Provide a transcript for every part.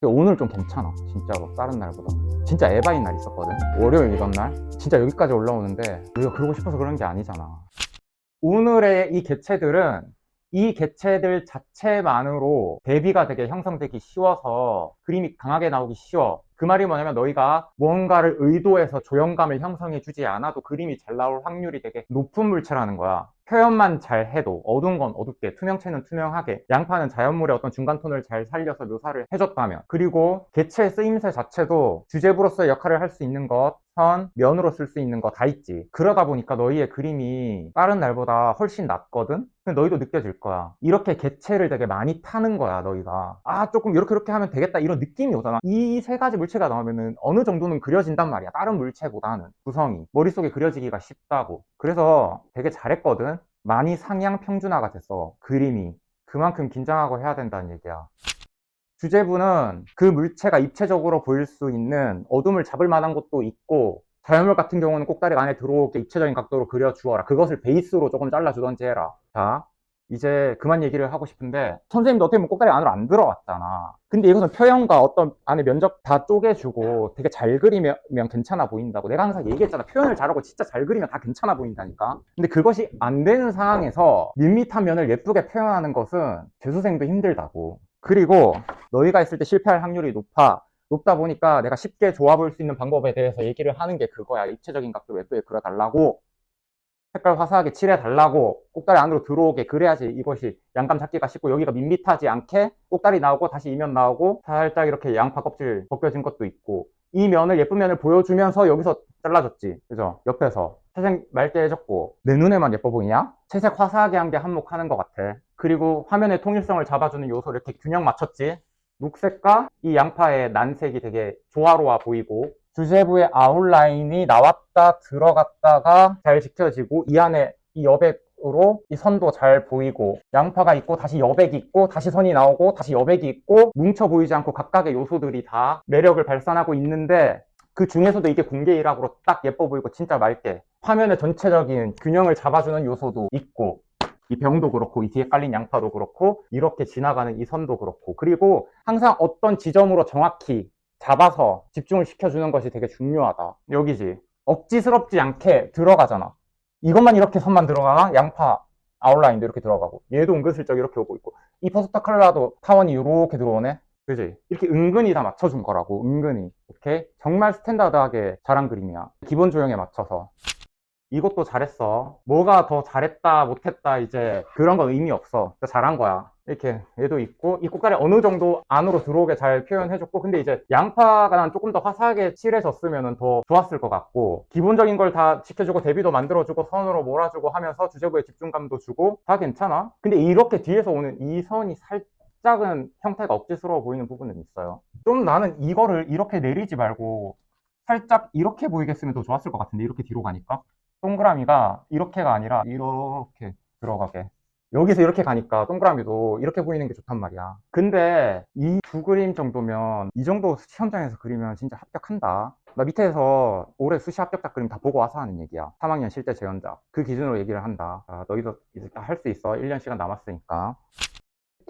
근데 오늘 좀 괜찮아 진짜로 다른 날보다. 진짜 에바인 날 있었거든. 월요일 이런 날. 진짜 여기까지 올라오는데 우리가 그러고 싶어서 그런 게 아니잖아. 오늘의 이 개체들은 이 개체들 자체만으로 대비가 되게 형성되기 쉬워서 그림이 강하게 나오기 쉬워. 그 말이 뭐냐면 너희가 뭔가를 의도해서 조형감을 형성해 주지 않아도 그림이 잘 나올 확률이 되게 높은 물체라는 거야. 표현만 잘 해도 어두운 건 어둡게, 투명체는 투명하게, 양파는 자연물의 어떤 중간 톤을 잘 살려서 묘사를 해줬다면, 그리고 개체의 쓰임새 자체도 주제부로서의 역할을 할 수 있는 것, 선, 면으로 쓸 수 있는 거 다 있지. 그러다 보니까 너희의 그림이 다른 날보다 훨씬 낫거든? 근데 너희도 느껴질 거야. 이렇게 개체를 되게 많이 타는 거야, 너희가. 아, 조금 이렇게 이렇게 하면 되겠다. 이런 느낌이 오잖아. 이 세 가지 물체가 나오면은 어느 정도는 그려진단 말이야. 다른 물체보다는. 구성이. 머릿속에 그려지기가 쉽다고. 그래서 되게 잘했거든? 많이 상향 평준화가 됐어. 그림이. 그만큼 긴장하고 해야 된다는 얘기야. 주제부는 그 물체가 입체적으로 보일 수 있는 어둠을 잡을 만한 것도 있고 자연물 같은 경우는 꼭다리가 안에 들어오게 입체적인 각도로 그려주어라. 그것을 베이스로 조금 잘라주던지 해라. 자, 이제 그만 얘기를 하고 싶은데 선생님도 어떻게 보면 꼭다리 안으로 안 들어왔잖아. 근데 이것은 표현과 어떤 안에 면적 다 쪼개주고 되게 잘 그리면 괜찮아 보인다고. 내가 항상 얘기했잖아. 표현을 잘하고 진짜 잘 그리면 다 괜찮아 보인다니까. 근데 그것이 안 되는 상황에서 밋밋한 면을 예쁘게 표현하는 것은 재수생도 힘들다고. 그리고 너희가 있을 때 실패할 확률이 높아. 높다 보니까 내가 쉽게 좋아볼 수 있는 방법에 대해서 얘기를 하는 게 그거야. 입체적인 각도로 예쁘게 그려달라고. 색깔 화사하게 칠해달라고. 꼭다리 안으로 들어오게. 그래야지 이것이 양감 잡기가 쉽고 여기가 밋밋하지 않게 꼭다리 나오고 다시 이면 나오고 살짝 이렇게 양파 껍질 벗겨진 것도 있고 이 면을 예쁜 면을 보여주면서 여기서 잘라줬지. 그죠? 옆에서. 채색 맑게 해줬고 내 눈에만 예뻐 보이냐? 채색 화사하게 한 게 한몫하는 것 같아. 그리고 화면의 통일성을 잡아주는 요소를 이렇게 균형 맞췄지? 녹색과 이 양파의 난색이 되게 조화로워 보이고 주제부의 아웃라인이 나왔다 들어갔다가 잘 지켜지고 이 안에 이 여백으로 이 선도 잘 보이고 양파가 있고 다시 여백이 있고 다시 선이 나오고 다시 여백이 있고 뭉쳐 보이지 않고 각각의 요소들이 다 매력을 발산하고 있는데 그 중에서도 이게 공개 일학으로 딱 예뻐 보이고 진짜 맑게 화면의 전체적인 균형을 잡아주는 요소도 있고 이 병도 그렇고 이 뒤에 깔린 양파도 그렇고 이렇게 지나가는 이 선도 그렇고 그리고 항상 어떤 지점으로 정확히 잡아서 집중을 시켜주는 것이 되게 중요하다. 여기지. 억지스럽지 않게 들어가잖아. 이것만 이렇게 선만 들어가나? 양파 아웃라인도 이렇게 들어가고. 얘도 은근슬쩍 이렇게 오고 있고. 이 퍼스타 컬러도 타원이 이렇게 들어오네. 그지? 이렇게 은근히 다 맞춰준 거라고. 은근히. 오케이? 정말 스탠다드하게 잘한 그림이야. 기본 조형에 맞춰서. 이것도 잘했어. 뭐가 더 잘했다, 못했다, 이제 그런 건 의미 없어. 잘한 거야. 이렇게 얘도 있고, 이 꽃갈이 어느 정도 안으로 들어오게 잘 표현해줬고, 근데 이제 양파가 난 조금 더 화사하게 칠해졌으면 더 좋았을 것 같고, 기본적인 걸 다 지켜주고, 대비도 만들어주고, 선으로 몰아주고 하면서 주제부에 집중감도 주고, 다 괜찮아. 근데 이렇게 뒤에서 오는 이 선이 살짝은 형태가 억지스러워 보이는 부분은 있어요. 좀 나는 이거를 이렇게 내리지 말고, 살짝 이렇게 보이겠으면 더 좋았을 것 같은데, 이렇게 뒤로 가니까. 동그라미가 이렇게가 아니라 이렇게 들어가게 여기서 이렇게 가니까 동그라미도 이렇게 보이는 게 좋단 말이야. 근데 이 두 그림 정도면 이 정도 시험장에서 그리면 진짜 합격한다. 나 밑에서 올해 수시 합격자 그림 다 보고 와서 하는 얘기야. 3학년 실제 재연작. 그 기준으로 얘기를 한다. 아, 너희도 이제 다 할 수 있어. 1년 시간 남았으니까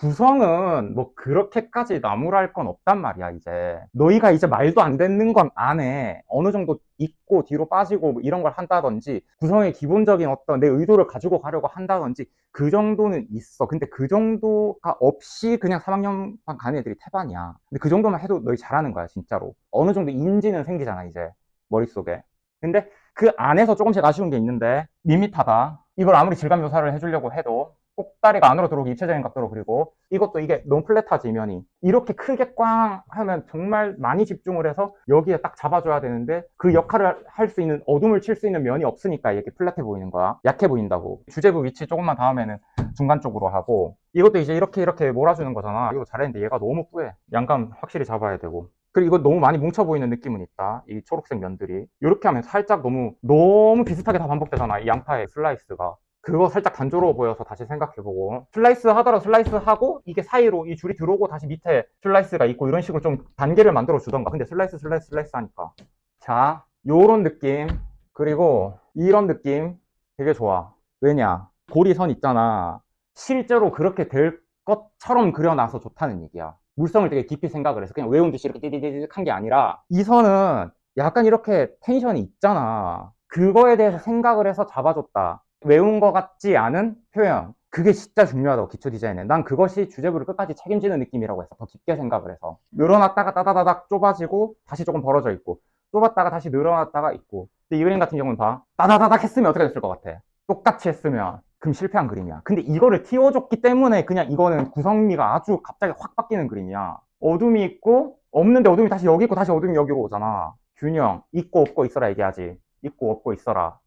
구성은 뭐 그렇게까지 나무랄 건 없단 말이야 이제. 너희가 이제 말도 안 되는 건 안에 어느 정도 있고 뒤로 빠지고 뭐 이런 걸 한다든지 구성의 기본적인 어떤 내 의도를 가지고 가려고 한다든지 그 정도는 있어. 근데 그 정도가 없이 그냥 3학년만 가는 애들이 태반이야. 근데 그 정도만 해도 너희 잘하는 거야 진짜로. 어느 정도 인지는 생기잖아 이제 머릿속에. 근데 그 안에서 조금씩 아쉬운 게 있는데 밋밋하다. 이걸 아무리 질감 묘사를 해주려고 해도 꼭다리가 안으로 들어오기 입체적인 각도로 그리고 이것도 이게 너무 플랫하지 면이 이렇게 크게 꽝 하면 정말 많이 집중을 해서 여기에 딱 잡아줘야 되는데 그 역할을 할 수 있는 어둠을 칠 수 있는 면이 없으니까 이렇게 플랫해 보이는 거야 약해 보인다고 주제부 위치 조금만 닿으면은 중간 쪽으로 하고 이것도 이제 이렇게 이렇게 몰아주는 거잖아 이거 잘했는데 얘가 너무 뿌해 양감 확실히 잡아야 되고 그리고 이거 너무 많이 뭉쳐 보이는 느낌은 있다. 이 초록색 면들이. 이렇게 하면 살짝 너무, 너무 비슷하게 다 반복되잖아. 이 양파의 슬라이스가. 그거 살짝 단조로워 보여서 다시 생각해보고. 슬라이스 하더라도 슬라이스 하고 이게 사이로 이 줄이 들어오고 다시 밑에 슬라이스가 있고 이런 식으로 좀 단계를 만들어 주던가. 근데 슬라이스 슬라이스 슬라이스 하니까. 자 요런 느낌. 그리고 이런 느낌. 되게 좋아. 왜냐? 고리선 있잖아. 실제로 그렇게 될 것처럼 그려놔서 좋다는 얘기야. 물성을 되게 깊이 생각을 해서 그냥 외운 듯이 이렇게 띠디디디 한게 아니라 이 선은 약간 이렇게 텐션이 있잖아. 그거에 대해서 생각을 해서 잡아줬다. 외운 것 같지 않은 표현. 그게 진짜 중요하다고 기초 디자인에. 난 그것이 주제부를 끝까지 책임지는 느낌이라고 해서 더 깊게 생각을 해서 늘어났다가 따다다닥 좁아지고 다시 조금 벌어져 있고 좁았다가 다시 늘어났다가 있고. 근데 이 그림 같은 경우는 봐. 따다다닥 했으면 어떻게 됐을 것 같아? 똑같이 했으면 그럼 실패한 그림이야. 근데 이거를 띄워줬기 때문에 그냥 이거는 구성미가 아주 갑자기 확 바뀌는 그림이야. 어둠이 있고 없는데 어둠이 다시 여기 있고 다시 어둠이 여기로 오잖아. 균형 있고 없고 있어라 얘기하지. 있고 없고 있어라.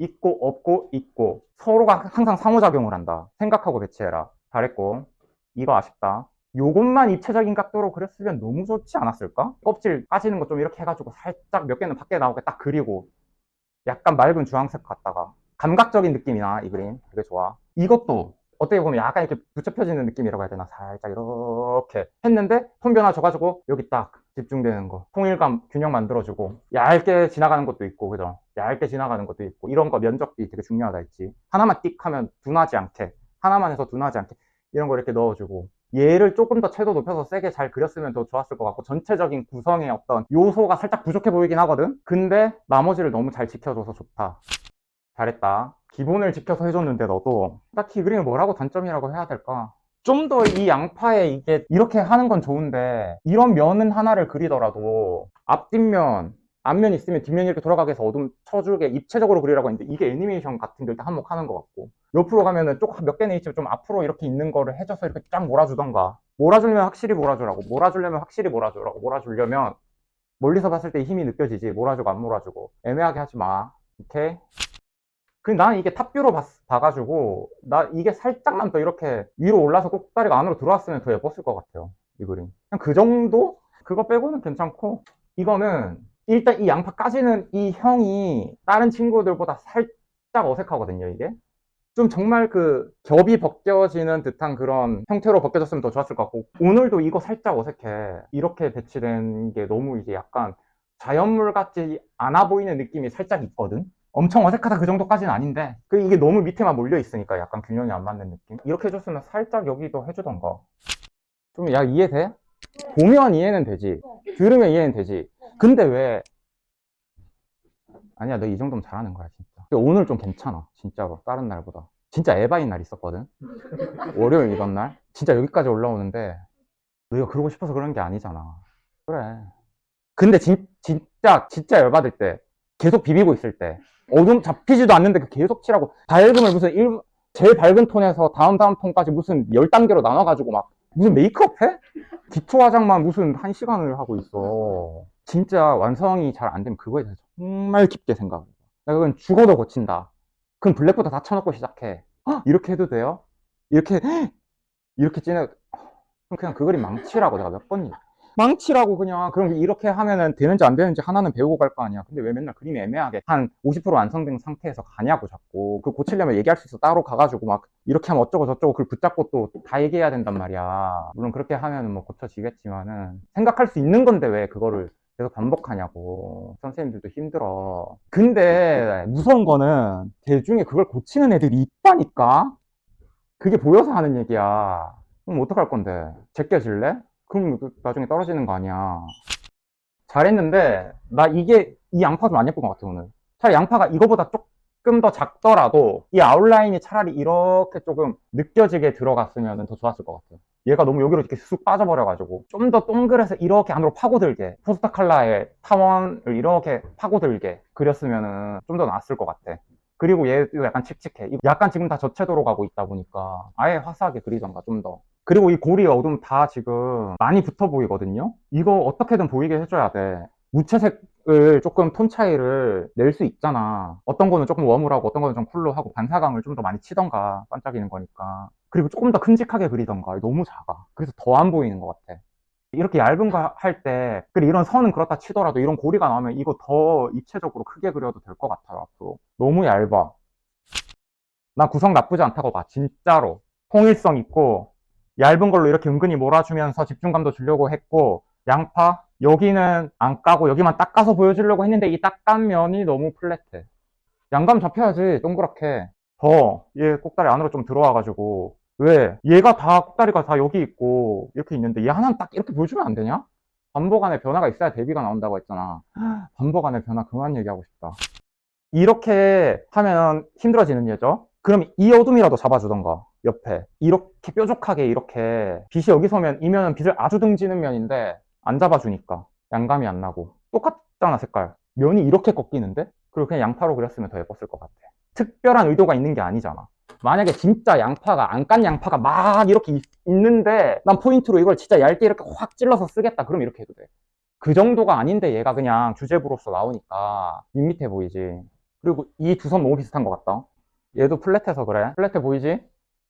있고 없고 있고 서로가 항상 상호작용을 한다. 생각하고 배치해라. 잘했고 이거 아쉽다. 요것만 입체적인 각도로 그렸으면 너무 좋지 않았을까? 껍질 빠지는 거좀 이렇게 해가지고 살짝 몇 개는 밖에 나오게 딱 그리고 약간 맑은 주황색 갖다가 감각적인 느낌이나 이 그림 되게 좋아. 이것도 어떻게 보면 약간 이렇게 붙여펴지는 느낌이라고 해야 되나 살짝 이렇게 했는데 톤 변화 줘가지고 여기 딱 집중되는 거 통일감 균형 만들어주고 얇게 지나가는 것도 있고 그죠 얇게 지나가는 것도 있고 이런 거 면적이 되게 중요하다 했지 하나만 띡 하면 둔하지 않게 하나만 해서 둔하지 않게 이런 거 이렇게 넣어주고 얘를 조금 더 채도 높여서 세게 잘 그렸으면 더 좋았을 것 같고 전체적인 구성의 어떤 요소가 살짝 부족해 보이긴 하거든 근데 나머지를 너무 잘 지켜줘서 좋다 잘했다. 기본을 지켜서 해줬는데 너도 딱히 이 그림을 뭐라고 단점이라고 해야 될까? 좀 더 이 양파에 이게 이렇게 하는 건 좋은데 이런 면은 하나를 그리더라도 앞뒷면 앞면 있으면 뒷면 이렇게 돌아가게 해서 어둠 쳐주게 입체적으로 그리라고 했는데 이게 애니메이션 같은 게 일단 한몫하는 것 같고 옆으로 가면은 조금 몇 개는 있지만 좀 앞으로 이렇게 있는 거를 해줘서 이렇게 쫙 몰아주던가. 몰아주려면 확실히 몰아주라고. 몰아주려면 확실히 몰아주라고. 몰아주려면 멀리서 봤을 때 힘이 느껴지지. 몰아주고 안 몰아주고. 애매하게 하지 마. 근데 나는 이게 탑뷰로 봤, 봐가지고 나 이게 살짝만 더 이렇게 위로 올라서 꼭다리가 안으로 들어왔으면 더 예뻤을 것 같아요 이 그림. 그냥 그 정도? 그거 빼고는 괜찮고. 이거는 일단 이 양파 까지는 이 형이 다른 친구들보다 살짝 어색하거든요 이게. 좀 정말 그 겹이 벗겨지는 듯한 그런 형태로 벗겨졌으면 더 좋았을 것 같고 오늘도 이거 살짝 어색해. 이렇게 배치된 게 너무 이제 약간 자연물 같지 않아 보이는 느낌이 살짝 있거든? 엄청 어색하다 그 정도까지는 아닌데 그 이게 너무 밑에만 몰려 있으니까 약간 균형이 안 맞는 느낌? 이렇게 해줬으면 살짝 여기도 해주던가. 좀 야 이해돼? 보면 이해는 되지. 들으면 이해는 되지 근데 왜? 아니야 너 이 정도면 잘하는 거야 진짜. 오늘 좀 괜찮아 진짜로 다른 날보다. 진짜 에바인 날 있었거든? 월요일 이번 날? 진짜 여기까지 올라오는데 너희가 그러고 싶어서 그런 게 아니잖아. 그래. 근데 진, 진짜 진짜 열받을 때 계속 비비고 있을 때 어둠 잡히지도 않는데 그 계속 칠하고 밝음을 무슨 일, 제일 밝은 톤에서 다음 다음 톤까지 무슨 10단계로 나눠가지고 막 무슨 메이크업 해? 기초 화장만 무슨 한 시간을 하고 있어 진짜 완성이 잘 안 되면 그거에 대해서 정말 깊게 생각해 내가 그건 죽어도 고친다. 그럼 블랙부터 다 쳐놓고 시작해. 헉, 이렇게 해도 돼요? 이렇게 이렇게 찐해 그럼 그냥 그 그림 망치라고 내가 몇 번이야 망치라고 그냥 그럼 이렇게 하면은 되는지 안 되는지 하나는 배우고 갈 거 아니야. 근데 왜 맨날 그림이 애매하게 한 50% 완성된 상태에서 가냐고 자꾸. 그 고치려면 얘기할 수 있어. 따로 가가지고 막 이렇게 하면 어쩌고 저쩌고 그걸 붙잡고 또 다 얘기해야 된단 말이야. 물론 그렇게 하면은 뭐 고쳐지겠지만은 생각할 수 있는 건데 왜 그거를 계속 반복하냐고 선생님들도 힘들어 근데 무서운 거는 대중에 그걸 고치는 애들이 있다니까 그게 보여서 하는 얘기야 그럼 어떡할 건데 제껴질래? 그럼 그 나중에 떨어지는 거 아니야. 잘했는데, 나 이게, 이 양파 좀 안 예쁜 것 같아, 오늘. 차라리 양파가 이거보다 조금 더 작더라도, 이 아웃라인이 차라리 이렇게 조금 느껴지게 들어갔으면 더 좋았을 것 같아요. 얘가 너무 여기로 이렇게 쑥 빠져버려가지고, 좀 더 동그래서 이렇게 안으로 파고들게, 포스터 칼라의 타원을 이렇게 파고들게 그렸으면 좀더 나았을 것 같아. 그리고 얘도 약간 칙칙해. 약간 지금 다 저채도로 가고 있다 보니까, 아예 화사하게 그리던가, 좀 더. 그리고 이 고리 어둠 다 지금 많이 붙어 보이거든요? 이거 어떻게든 보이게 해줘야 돼. 무채색 을 조금 톤 차이를 낼 수 있잖아. 어떤 거는 조금 웜을 하고 어떤 거는 좀 쿨로 하고 반사광을 좀 더 많이 치던가 반짝이는 거니까. 그리고 조금 더 큼직하게 그리던가. 너무 작아. 그래서 더 안 보이는 것 같아. 이렇게 얇은 거 할 때, 그리고 이런 선은 그렇다 치더라도 이런 고리가 나오면 이거 더 입체적으로 크게 그려도 될 것 같아요, 앞으로. 너무 얇아. 나 구성 나쁘지 않다고 봐, 진짜로. 통일성 있고, 얇은 걸로 이렇게 은근히 몰아주면서 집중감도 주려고 했고 양파 여기는 안 까고 여기만 닦아서 보여주려고 했는데 이 닦은 면이 너무 플랫해 양감 잡혀야지 동그랗게 더 얘 꼭다리 안으로 좀 들어와가지고 왜? 얘가 다 꼭다리가 다 여기 있고 이렇게 있는데 얘 하나는 딱 이렇게 보여주면 안 되냐? 반복 안에 변화가 있어야 대비가 나온다고 했잖아. 반복 안에 변화 그만 얘기하고 싶다. 이렇게 하면 힘들어지는 예죠? 그럼 이 어둠이라도 잡아주던가 옆에 이렇게 뾰족하게 이렇게 빛이 여기 서면 이 면은 빛을 아주 등지는 면인데 안 잡아주니까 양감이 안 나고 똑같잖아 색깔. 면이 이렇게 꺾이는데 그리고 그냥 양파로 그렸으면 더 예뻤을 것 같아. 특별한 의도가 있는 게 아니잖아. 만약에 진짜 양파가 안 깐 양파가 막 이렇게 있, 있는데 난 포인트로 이걸 진짜 얇게 이렇게 확 찔러서 쓰겠다. 그럼 이렇게 해도 돼그 정도가 아닌데 얘가 그냥 주제부로서 나오니까 밋밋해 보이지? 그리고 이 두 선 너무 비슷한 것 같다. 얘도 플랫해서 그래. 플랫해 보이지?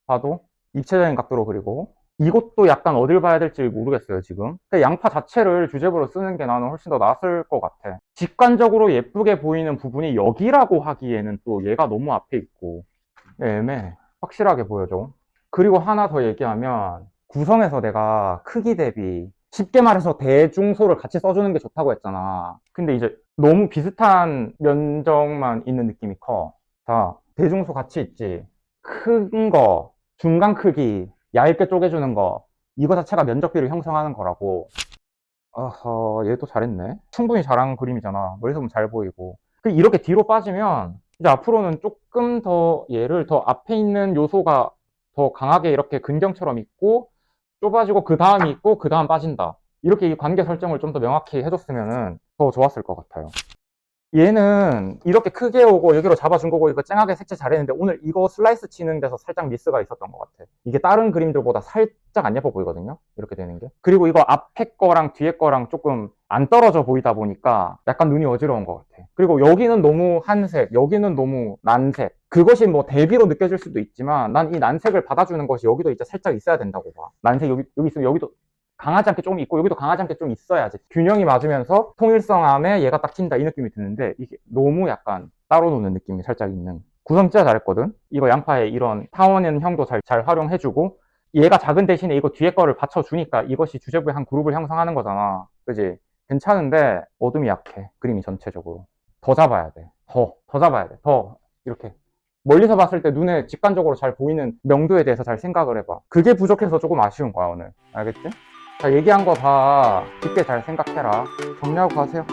봐도 입체적인 각도로 그리고 이것도 약간 어딜 봐야 될지 모르겠어요 지금. 근데 양파 자체를 주제부로 쓰는 게 나는 훨씬 더 나았을 것 같아. 직관적으로 예쁘게 보이는 부분이 여기라고 하기에는 또 얘가 너무 앞에 있고. 애매해. 확실하게 보여줘. 그리고 하나 더 얘기하면 구성에서 내가 크기 대비 쉽게 말해서 대중소를 같이 써주는 게 좋다고 했잖아. 근데 이제 너무 비슷한 면적만 있는 느낌이 커. 자, 대중소 같이 있지. 큰 거, 중간 크기, 얇게 쪼개주는 거, 이거 자체가 면적비를 형성하는 거라고. 어허, 얘도 잘했네. 충분히 잘한 그림이잖아. 멀리서 보면 잘 보이고. 그 이렇게 뒤로 빠지면, 이제 앞으로는 조금 더 얘를 더 앞에 있는 요소가 더 강하게 이렇게 근경처럼 있고, 좁아지고 그 다음이 있고, 그 다음 빠진다. 이렇게 이 관계 설정을 좀 더 명확히 해줬으면 더 좋았을 것 같아요. 얘는 이렇게 크게 오고 여기로 잡아준 거고 이거 쨍하게 색칠 잘했는데 오늘 이거 슬라이스 치는 데서 살짝 미스가 있었던 것 같아. 이게 다른 그림들보다 살짝 안 예뻐 보이거든요? 이렇게 되는 게. 그리고 이거 앞에 거랑 뒤에 거랑 조금 안 떨어져 보이다 보니까 약간 눈이 어지러운 것 같아. 그리고 여기는 너무 한색 여기는 너무 난색. 그것이 뭐 대비로 느껴질 수도 있지만 난 이 난색을 받아주는 것이 여기도 이제 살짝 있어야 된다고 봐. 난색 여기, 여기 있으면 여기도 강하지 않게 좀 있고 여기도 강하지 않게 좀 있어야지. 균형이 맞으면서 통일성 안에 얘가 딱 튄다 이 느낌이 드는데 이게 너무 약간 따로 노는 느낌이 살짝 있는. 구성 진짜 잘했거든? 이거 양파에 이런 타원은 형도 잘, 잘 활용해주고 얘가 작은 대신에 이거 뒤에 거를 받쳐주니까 이것이 주제부의 한 그룹을 형성하는 거잖아. 그지? 괜찮은데 어둠이 약해 그림이 전체적으로. 더 잡아야 돼더 더 잡아야 돼더. 이렇게. 멀리서 봤을 때 눈에 직관적으로 잘 보이는 명도에 대해서 잘 생각을 해봐. 그게 부족해서 조금 아쉬운 거야 오늘. 알겠지? 자, 얘기한 거 다 깊게 잘 생각해라. 정리하고 가세요.